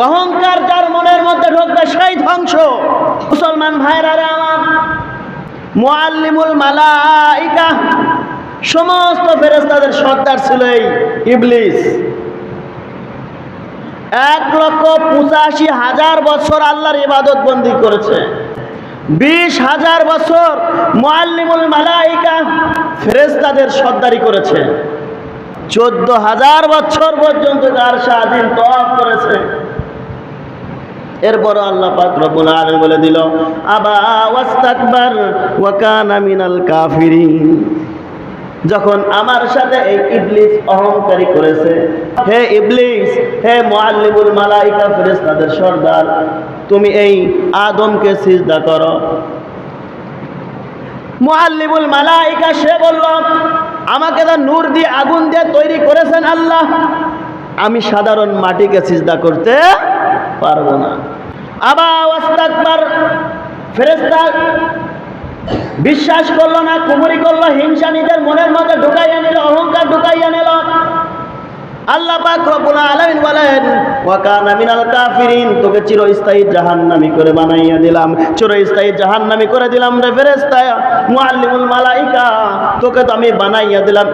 অহংকার যার মনের মধ্যে ঢুকবে সেই ধ্বংস। মুসলমান ভাইরা রে আমার, মুআল্লিমুল মালাইকা, সমস্ত ফেরেস্তাদের সর্দার ছিল এই ইবলিস। এক লক্ষ পঁচাশি হাজার বছর আল্লাহর ইবাদত বন্দি করেছে। বিশ হাজার বছর মুআল্লিমুল মালাইকা ফেরেস্তাদের সর্দারি করেছে। চোদ্দ হাজার বছর পর্যন্ত তার স্বাধীন তফ করেছে। এরপর আল্লাহ পাক রব্বুল আলামিন বলে দিল, আবা ওয়াস্তাকবার ওয়া কানা মিনাল কাফিরিন। যখন আমার সাথে এই ইবলিস অহংকারী করেছে, হে ইবলিস, হে মুআল্লিমুল মালাইকা, ফেরেশতাদের সর্দার, তুমি এই আদমকে সিজদা করো। মুআল্লিমুল মালাইকা, সে বলল, আমাকে তো নূর দিয়ে আগুন দিয়ে তৈরি করেছেন আল্লাহ। আমি সাধারণ মাটিকে সিজদা করতে পারব না। আবা ফেরেশতা বিশ্বাস করল না, কুমুরি করল হিংসা নিজের মনের মধ্যে ঢুকাইয়া নিল, অহংকার ঢুকাইয়া নিল। আল্লাহ বলেন, ওয়া তোকে চিরস্থায়ী করে বানাইয়া দিলাম। চিরস্থায়ী করে দিলাম রে তোকে তো আমি বানাইয়া দিলাম